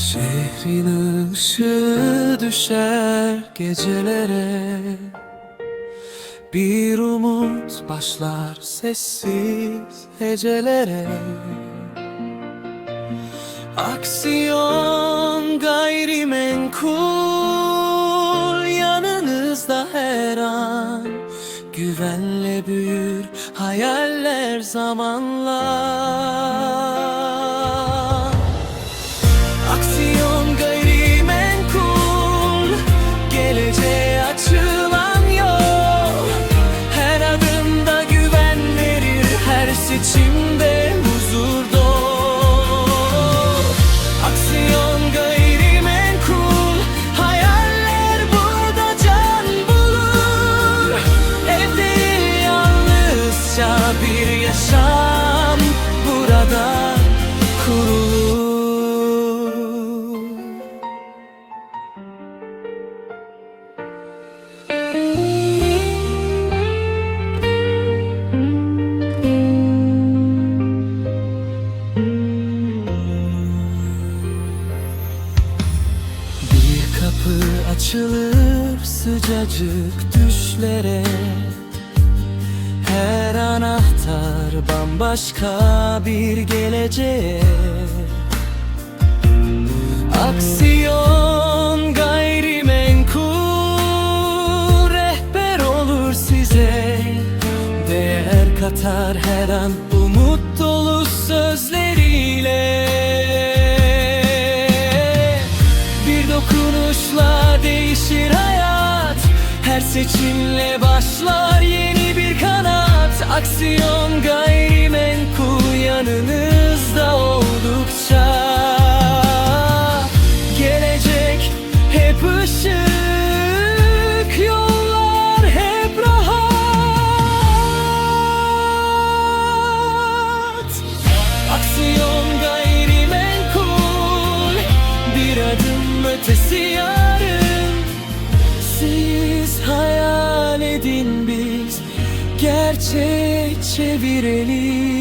Şehrin ışığı düşer gecelere. Bir umut başlar sessiz hecelere. Aksiyon gayrimenkul Yanınızda her an Güvenle büyür hayaller zamanla kapı açılır sıcacık düşlere. Her anahtar bambaşka bir geleceğe. Aksiyon Katar her an umut dolu sözleriyle. Bir dokunuşla değişir hayat Her seçimle başlar yeni bir kanat. Aksiyon gayrimenkul yanınızda oldukça. Gelecek hep ışık ötesi yarın Siz hayal edin biz Gerçek çevirelim